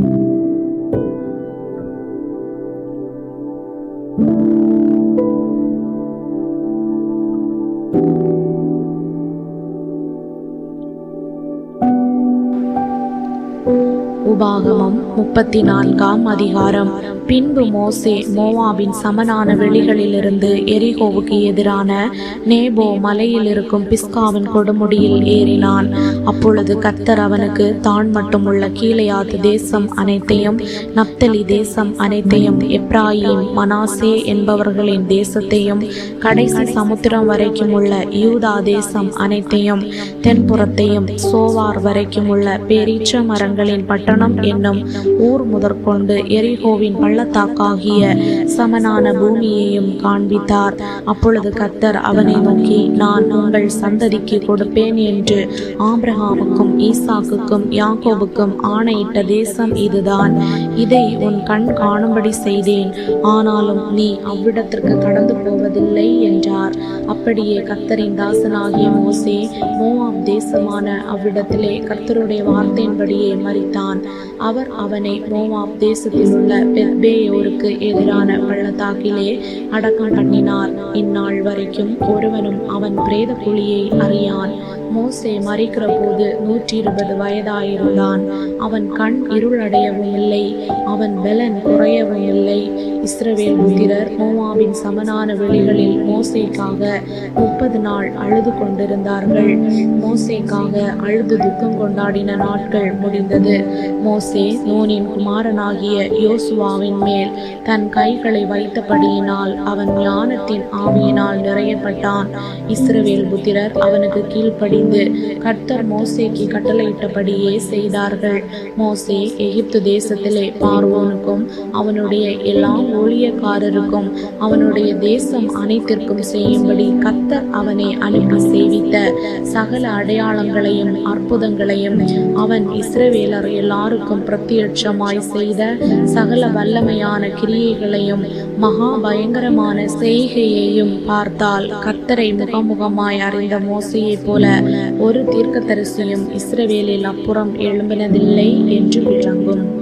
thank you உபாகமம் முப்பத்தி நான்காம் அதிகாரம். பின்பு மோசே மோவாவின் சமனான வெளிகளிலிருந்து எரிகோவுக்கு எதிரான நேபோ மலையில் இருக்கும் பிஸ்காவின் கொடுமுடியில் ஏறினான். அப்பொழுது கர்த்தர் அவனுக்கு தான் மட்டுமுள்ள கீழையாத் தேசம் அனைத்தையும் நப்தலி தேசம் அனைத்தையும் எப்ராயிம் மனாசே என்பவர்களின் தேசத்தையும் கடைசி சமுத்திரம் வரைக்கும் உள்ள யூதா தேசம் அனைத்தையும் தென்புறத்தையும் சோவார் வரைக்கும் உள்ள பேரீச்ச மரங்களின் பட்டணம் என்னும் ஊர் முதற்கொண்டு எரிகோவின் பள்ளத்தாக்காகிய சமனான பூமியையும் காண்பித்தார். அப்பொழுது கர்த்தர் அவனை நோக்கி நான் உங்கள் சந்ததிக்கு கொடுப்பேன் என்று ஆபிரகாமுக்கும் ஈசாக்குக்கும் யாக்கோபுக்கும் ஆணையிட்ட தேசம் இதுதான். இதை உன் கண் காணும்படி செய்தேன். ஆனாலும் நீ அவ்விடத்திற்கு கடந்து போவதில்லை என்றார். அப்படியே கர்த்தரின் தாசனாகிய மோசே மோவாப் தேசமான அவ்விடத்திலே கர்த்தருடைய வார்த்தையின்படியே மறித்தான் அவர் அவனை மோவாப் தேசத்தில் உள்ள பெத்பேயோருக்கு எதிரான பள்ளத்தாக்கிலே அடக்கம் பண்ணினார். இந்நாள் வரைக்கும் ஒருவனும் அவன் பிரேத குழியை அறியான். மோசே மறிக்கிற போது நூற்றி இருபது வயதாயிருந்தான். அவன் கண் இருளடையவும் இல்லை அவன் பலன் குறையவும் இல்லை இஸ்ரவேல் புத்திரர் மோவாவின் சமனான வெளிகளில் மோசேக்காக முப்பது நாள் அழுது கொண்டிருந்தார்கள். மோசேக்காக அழுது துக்கம் கொண்டாடின நாட்கள் முடிந்தது. மோசே நூனின் குமாரனாகிய யோசுவாவின் மேல் தன் கைகளை வைத்தபடியினால் அவன் ஞானத்தின் ஆவியினால் நிறையப்பட்டான். இஸ்ரவேல் புத்திரர் அவனுக்கு கீழ்ப்படிந்து கர்த்தர் மோசேக்கு கட்டளையிட்டபடியே செய்தார்கள். மோசே எகிப்து தேசத்திலே பார்வோனுக்கும் அவனுடைய எல்லா ஊழியக்காரருக்கும் அவனுடைய தேசம் அனைத்திற்கும் செய்யும்படி கத்தர் அவனை அனுப்பி செய்வித்த சகல அடையாளங்களையும் அற்புதங்களையும் அவன் இஸ்ரவேலர் எல்லாருக்கும் பிரத்யட்சமாய் செய்த சகல வல்லமையான கிரியைகளையும் மகா பயங்கரமான செய்கையையும் பார்த்தால் கத்தரை முகமுகமாய் அறிந்த மோசையைப் போல ஒரு தீர்க்கதரிசியும் இஸ்ரவேலில் அப்புறம் எழும்பினதில்லை என்று விளங்கும்.